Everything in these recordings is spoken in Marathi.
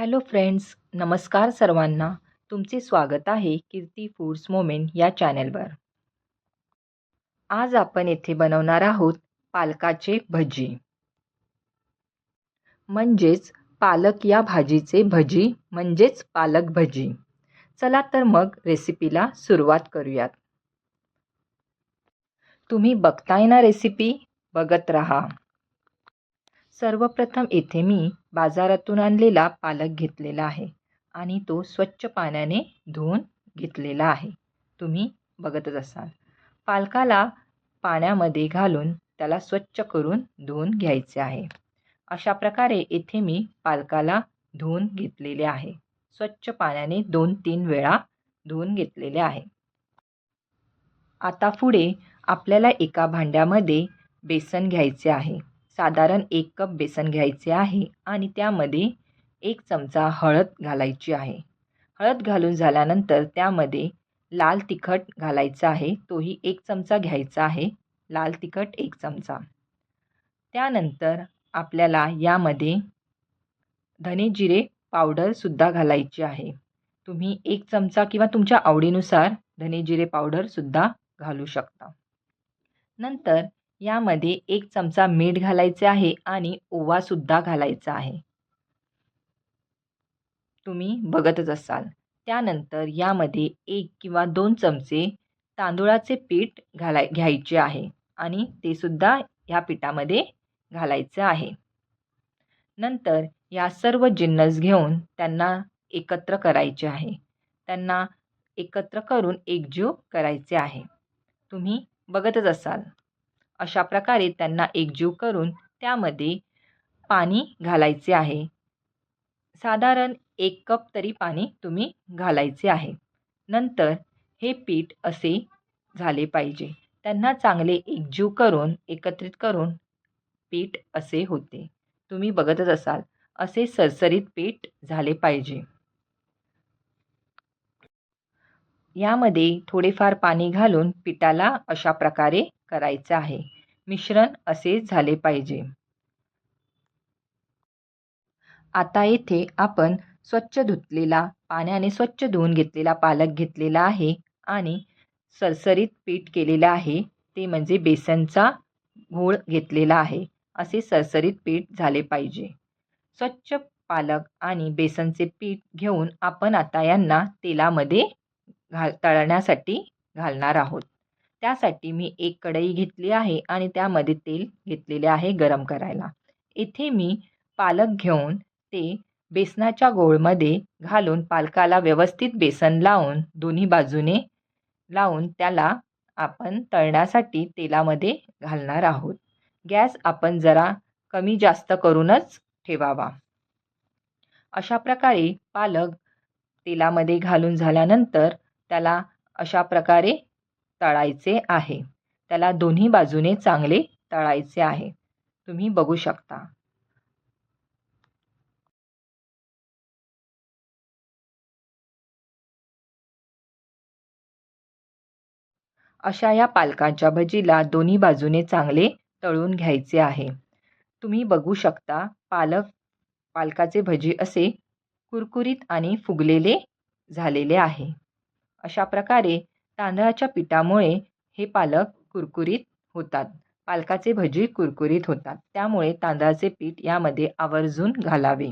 हॅलो फ्रेंड्स नमस्कार सर्वांना. तुमचे स्वागत आहे कीर्ती फूड्स मोमेंट या चॅनेलवर. आज आपण येथे बनवणार आहोत पालकाचे भजी. म्हणजेच पालक या भाजीचे भजी म्हणजेच पालक भजी. चला तर मग रेसिपीला सुरुवात करूयात. तुम्ही बघताय ना रेसिपी? बघत राहा. सर्वप्रथम येथे मी बाजारातून आणलेला पालक घेतलेला आहे आणि तो स्वच्छ पाण्याने धुवून घेतलेला आहे. तुम्ही बघतच असाल. पालकाला पाण्यामध्ये घालून त्याला स्वच्छ करून धुवून घ्यायचे आहे. अशा प्रकारे येथे मी पालकाला धुवून घेतलेले आहे. स्वच्छ पाण्याने दोन तीन वेळा धुवून घेतलेले आहे. आता पुढे आपल्याला एका भांड्यामध्ये बेसन घ्यायचे आहे. साधारण एक कप बेसन घ्यायचे आहे आणि त्यामध्ये एक चमचा हळद घालायची आहे. हळद घालून झाल्यानंतर त्यामध्ये लाल तिखट घालायचा आहे. तोही एक चमचा घ्यायचा आहे. लाल तिखट एक चमचा. त्यानंतर आपल्याला यामध्ये धने जिरे पावडरसुद्धा घालायची आहे. तुम्ही एक चमचा किंवा तुमच्या आवडीनुसार धने जिरे पावडरसुद्धा घालू शकता. नंतर यामध्ये एक चमचा मीठ घालायचे आहे आणि ओवासुद्धा घालायचा आहे. तुम्ही बघतच असाल. त्यानंतर यामध्ये एक किंवा दोन चमचे तांदूळाचे पीठ घालाय घ्यायचे आहे आणि ते सुद्धा ह्या पिठामध्ये घालायचं आहे. नंतर या सर्व जिन्नस घेऊन त्यांना एकत्र करायचे आहे. त्यांना एकत्र करून एकजीव करायचे आहे. तुम्ही बघतच असाल. अशा प्रकारे त्यांना एकजीव करून त्यामध्ये पाणी घालायचे आहे. साधारण एक कप तरी पाणी तुम्ही घालायचे आहे. नंतर हे पीठ असे झाले पाहिजे. त्यांना चांगले एकजीव करून एकत्रित करून पीठ असे होते. तुम्ही बघतच असाल असे सरसरीत पीठ झाले पाहिजे. यामध्ये थोडेफार पाणी घालून पिठाला अशा प्रकारे करायचं आहे. मिश्रण असे झाले पाहिजे. आता येथे आपण स्वच्छ धुतलेला पाण्याने स्वच्छ धुवून घेतलेला पालक घेतलेला आहे आणि सरसरीत पीठ केलेलं आहे. ते म्हणजे बेसनचा घोळ घेतलेला आहे. असे सरसरीत पीठ झाले पाहिजे. स्वच्छ पालक आणि बेसनचे पीठ घेऊन आपण आता यांना तेलामध्ये घाल तळण्यासाठी घालणार आहोत. त्यासाठी मी एक कढई घेतली आहे आणि त्यामध्ये तेल घेतलेले आहे गरम करायला. इथे मी पालक घेऊन ते बेसनाच्या गोळमध्ये घालून पालकाला व्यवस्थित बेसन लावून दोन्ही बाजूने लावून त्याला आपण तळण्यासाठी तेलामध्ये घालणार आहोत. गॅस आपण जरा कमी जास्त करूनच ठेवावा. अशा प्रकारे पालक तेलामध्ये घालून झाल्यानंतर त्याला अशा प्रकारे तळायचे आहे. त्याला दोन्ही बाजूने चांगले तळायचे आहे. तुम्ही बघू शकता. अशा या पालकांच्या भजीला दोन्ही बाजूने चांगले तळून घ्यायचे आहे. तुम्ही बघू शकता पालक पालकाचे भजी असे कुरकुरीत आणि फुगलेले झालेले आहे. अशा प्रकारे तांदळाच्या पिठामुळे हे पालक कुरकुरीत होतात. पालकाचे भजी कुरकुरीत होतात. त्यामुळे तांदळाचे पीठ यामध्ये आवर्जून घालावे.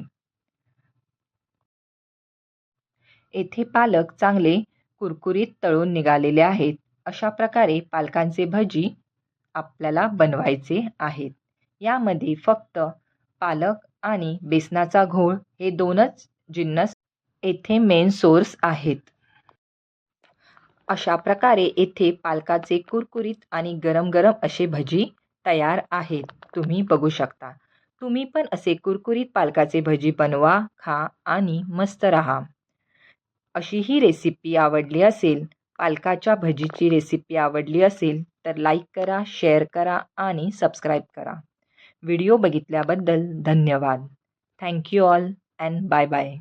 येथे पालक चांगले कुरकुरीत तळून निघालेले आहेत. अशा प्रकारे पालकांचे भजी आपल्याला बनवायचे आहेत. यामध्ये फक्त पालक आणि बेसनाचा घोळ हे दोनच जिन्नस येथे मेन सोर्स आहेत. अशा प्रकारे येथे पालकाचे कुरकुरीत आणि गरम गरम असे भजी तयार आहेत. तुम्ही बघू शकता. तुम्ही पण असे कुरकुरीत पालकाचे भजी बनवा खा आणि मस्त राहा. अशी ही रेसिपी आवडली असेल पालकाच्या भजीची रेसिपी आवडली असेल तर लाईक करा शेअर करा आणि सबस्क्राईब करा. व्हिडिओ बघितल्याबद्दल धन्यवाद. Thank you all and bye bye